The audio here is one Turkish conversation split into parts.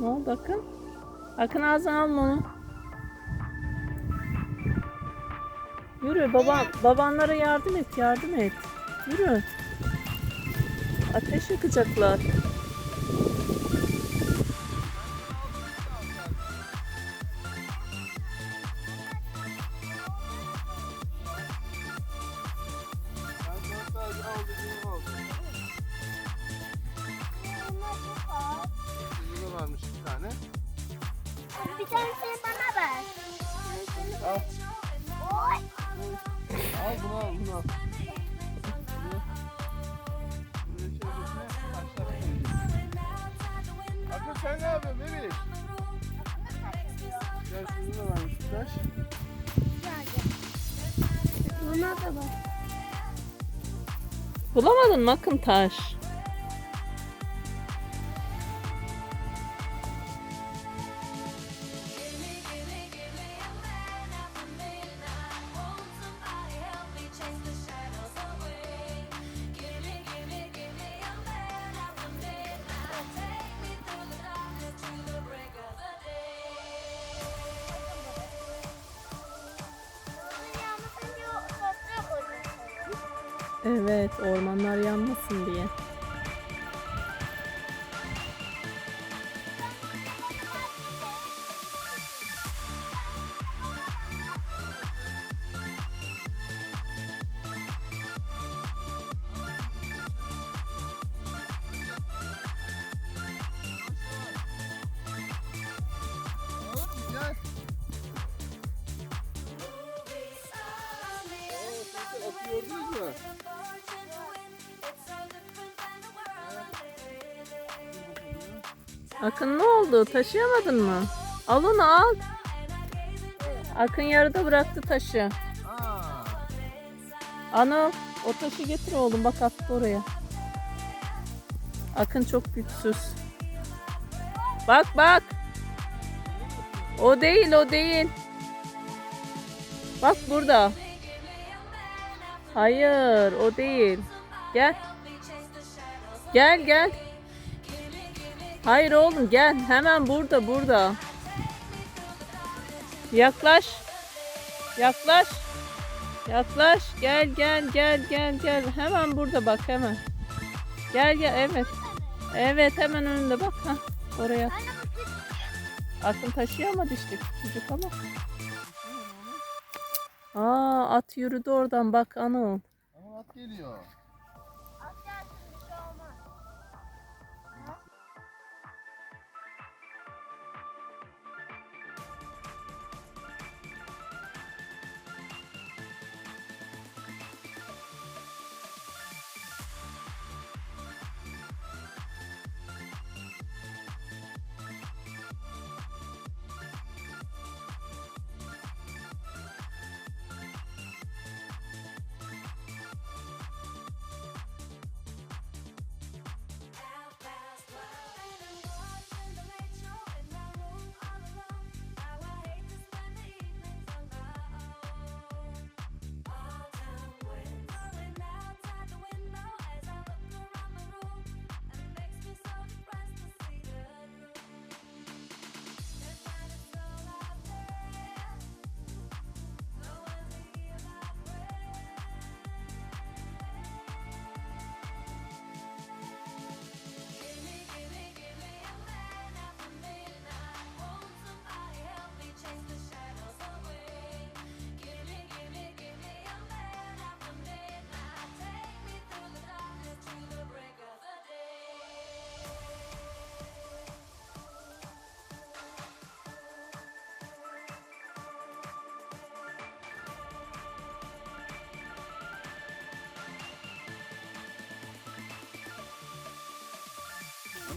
Ne oldu Akın? Akın ağzına alma onu. Yürü baban, babanlara yardım et yardım et. Yürü. Ateş yakacaklar. Bir tanesini bana ver. Al. Oy. Al bunu al bunu al. Akın sen ne yapıyorsun bebeğim? Gel şurada da bir taş. Buna da bak. Bulamadın mı Akın taş? Evet ormanlar yanmasın diye. Gördünüz mü? Akın ne oldu? Taşıyamadın mı? Al onu al. Akın yarıda bıraktı taşı. Anıl o taşı getir oğlum bak attı oraya. Akın çok güçsüz. Bak bak. O değil o değil. Bak burada. Hayır o değil. Gel. Gel gel. Hayır oğlum gel. Hemen burada burada. Yaklaş. Yaklaş. Yaklaş. Gel gel gel gel gel. Hemen burada bak hemen. Gel gel evet. Evet hemen önünde bak ha. Oraya. Aklın taşıyamadı işte küçücük ama. Aa at yürüdü oradan bak Anıl. Ama at geliyor.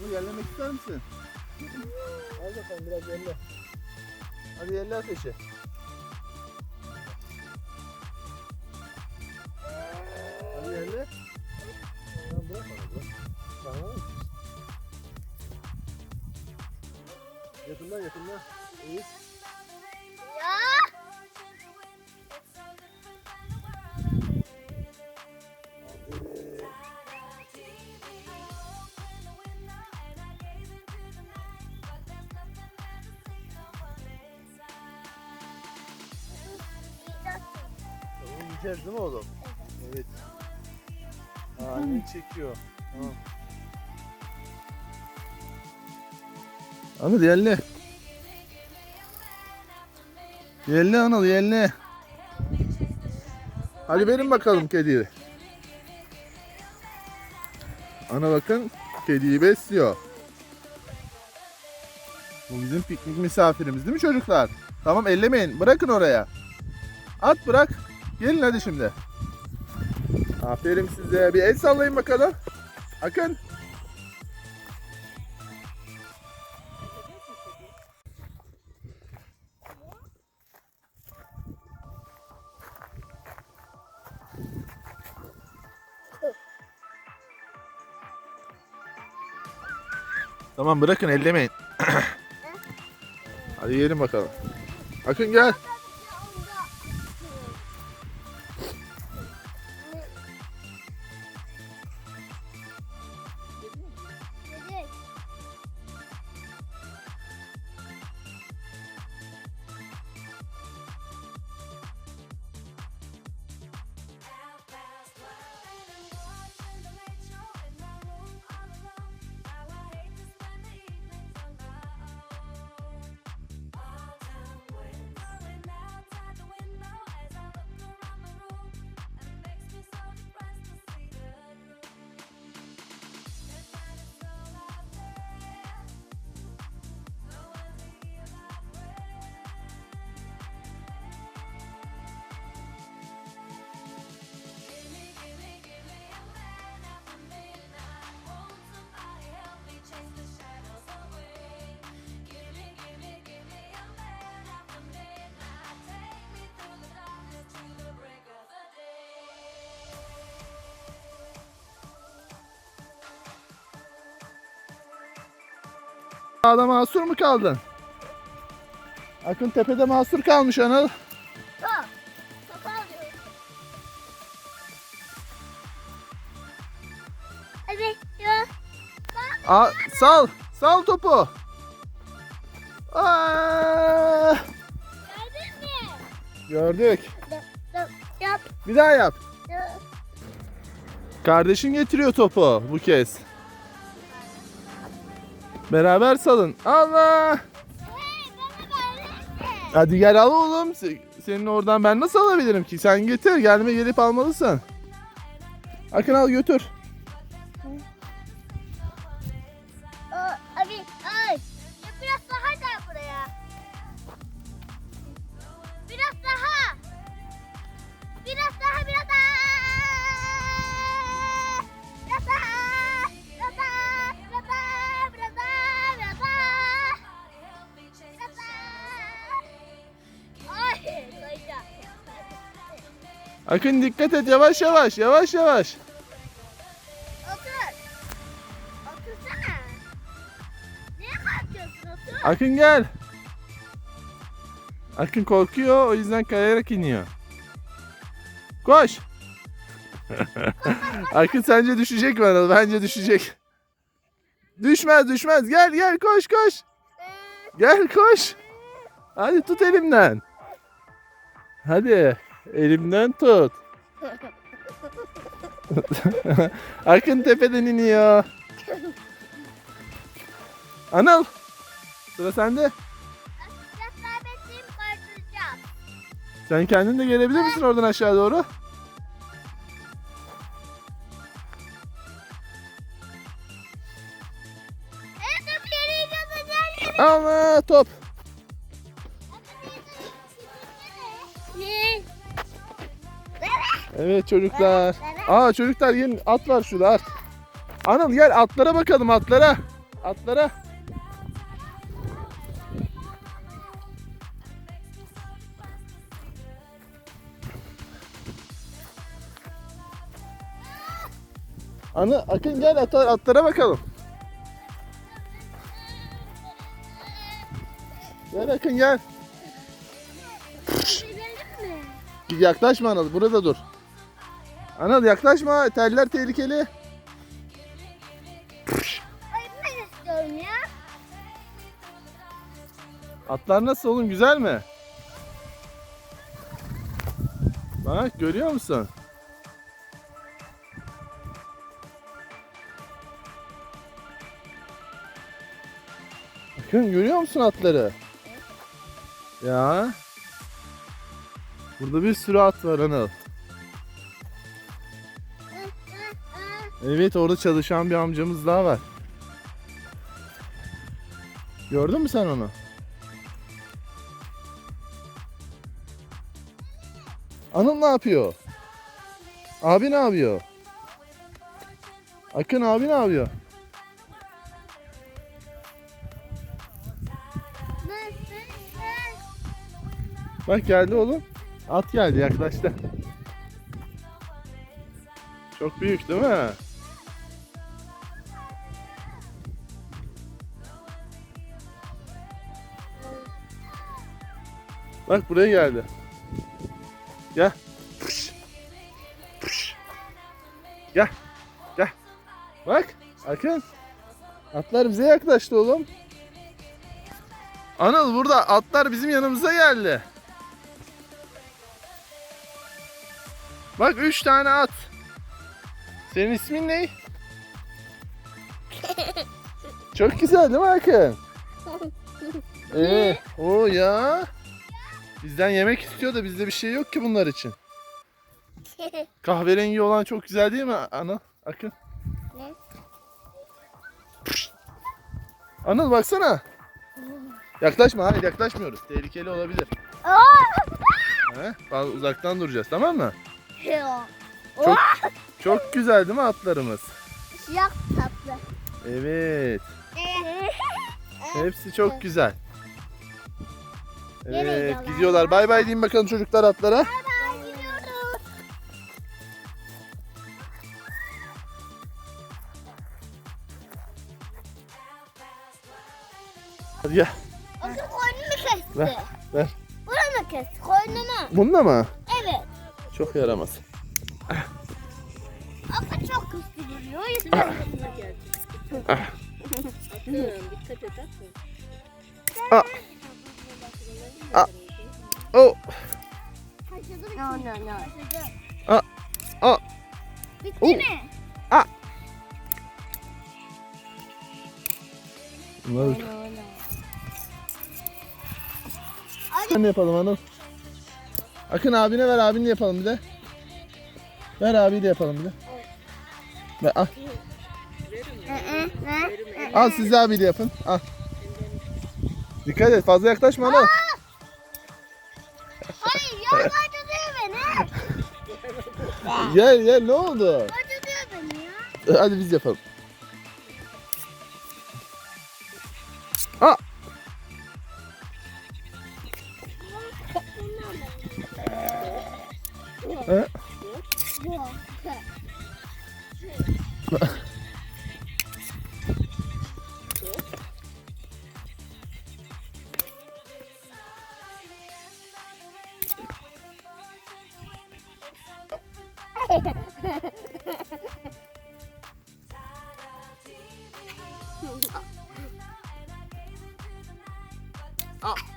Bunu yerlemek ister misin? Al bakalım biraz yerle. Hadi yerle ateşi. Hadi yerle. Tamam bırak. Yakından yakından. İyi. Çekeceğiz değil mi oğlum? Evet. Aa, annen çekiyor. Tamam. Anıl yelle. Yelle Anıl yelle. Hadi verin bakalım kediyi. Ana bakın kediyi besliyor. Bu bizim piknik misafirimiz değil mi çocuklar? Tamam ellemeyin. Bırakın oraya. At bırak. Gelin hadi şimdi. Aferin size. Bir el sallayın bakalım. Akın. Tamam bırakın ellemeyin. Hadi yiyelim bakalım. Akın gel. Dağda mahsur mu kaldın? Akın tepede mahsur kalmış Anıl. Ya. Aa, sal. Sal topu. Aa, Gördün mü? gördük. Yap. Bir daha. Yap. Kardeşin getiriyor topu bu kez. Beraber salın. Allah. Hadi gel al oğlum. Se- Senin oradan ben nasıl alabilirim ki? Sen getir. Gelme gelip almalısın. Akın al götür. Akın dikkat et yavaş yavaş yavaş yavaş. Otur. Otursana. Niye kalkıyorsun? Otur. Akın gel. Akın korkuyor o yüzden kayarak iniyor. Koş. Akın sence düşecek mi Anıl? Bence düşecek. Düşmez düşmez. Gel gel koş koş. Gel koş. Hadi tut elimden. Hadi elimden tut. Akın tepeden iniyor. Anıl. Sıra sende. Sen kendin de gelebilir misin oradan aşağı doğru? Evet, top Evet çocuklar. Aa çocuklar gelin at var şurada at. Anıl gel atlara bakalım atlara. Atlara. Anı Akın gel at, atlara bakalım. Gel Akın gel. Yaklaşma Anıl burada dur. Anıl yaklaşma teller tehlikeli. Ay ben istiyorum. Atlar nasıl oğlum güzel mi? Bak görüyor musun? Bakın görüyor musun atları? Ya. Burada bir sürü at var Anıl. Evet orada çalışan bir amcamız daha var. Gördün mü sen onu? Anıl ne yapıyor? Abi ne yapıyor? Akın abi ne yapıyor? Bak geldi oğlum. At geldi yaklaştı. Çok büyük değil mi? Bak buraya geldi. Gel. Pış. Pış. Gel. Gel. Bak. Akın. Atlar bize yaklaştı oğlum. Anıl burada atlar bizim yanımıza geldi. Bak üç tane at. Senin ismin ne? Çok güzel değil mi Akın? Ee, o ya. Bizden yemek istiyor da bizde bir şey yok ki bunlar için. Kahverengi olan çok güzel değil mi Anıl? Akın. Ne? Anıl baksana. Yaklaşma hayır yaklaşmıyoruz. Tehlikeli olabilir. He? Uzaktan duracağız tamam mı? Çok çok güzel değil mi atlarımız? Siyah tatlı. Evet. Hepsi çok güzel. Evet gidiyorlar? Bay bay deyin bakalım çocuklar atlara. Hemen gidiyoruz. Hadi gel. Bakın koynumu kesti. Ver, ver. Buramı kesti. Koynumu. Bununla mı? Evet. Çok yaramaz. Ama çok güçlü duruyor. O yüzden. Dikkat et Aa. Aa. Oh. No no no. Aa. Aa. Bitti Oh. mi? Bunları ne yapalım Anıl? Akın abine ver abinle yapalım bir de. Ver abiyle yapalım bir de. Ver, al. al siz de abiyle yapın. Al. Dikkat et fazla yaklaşma Anıl. Gel gel ne oldu? Acıtıyor beni ya. Hadi biz yapalım. Aa. He?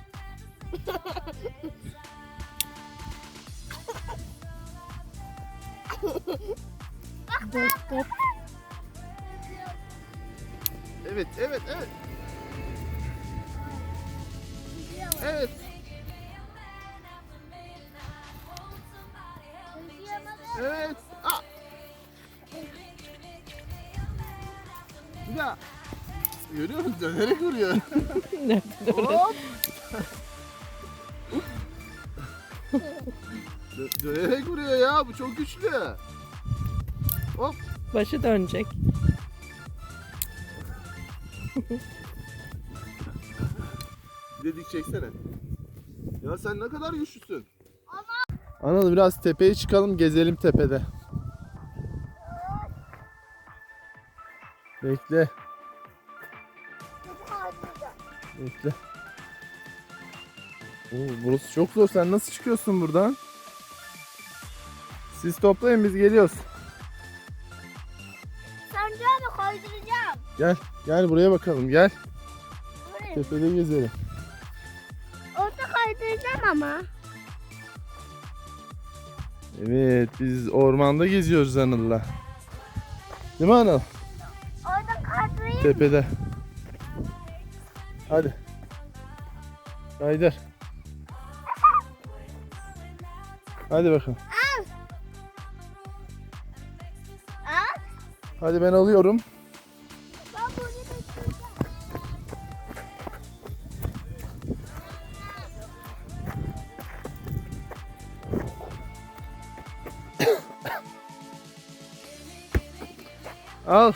Evet, evet, evet. Evet. Evet. Görüyor musun? Dönerek vuruyor. Hop. Dö- Dönerek vuruyor ya. Bu çok güçlü. Hop. Başı dönecek. Bir de dik çeksene. Ya sen ne kadar güçlüsün. Anıl biraz tepeye çıkalım gezelim tepede. Bekle. Bekle. Oo, burası çok zor. Sen nasıl çıkıyorsun buradan? Siz toplayın biz geliyoruz. Sancağımı kaydıracağım. Gel. Gel buraya bakalım. Gel. Buraya. Tepede gezelim. Orada kaydıracağım ama. Evet biz ormanda geziyoruz Anıl'la. Değil mi Anıl? Orada kaldırayım. Tepede. Hadi. Kaydır. Hadi bakalım. Al. Al. Hadi ben alıyorum. Al.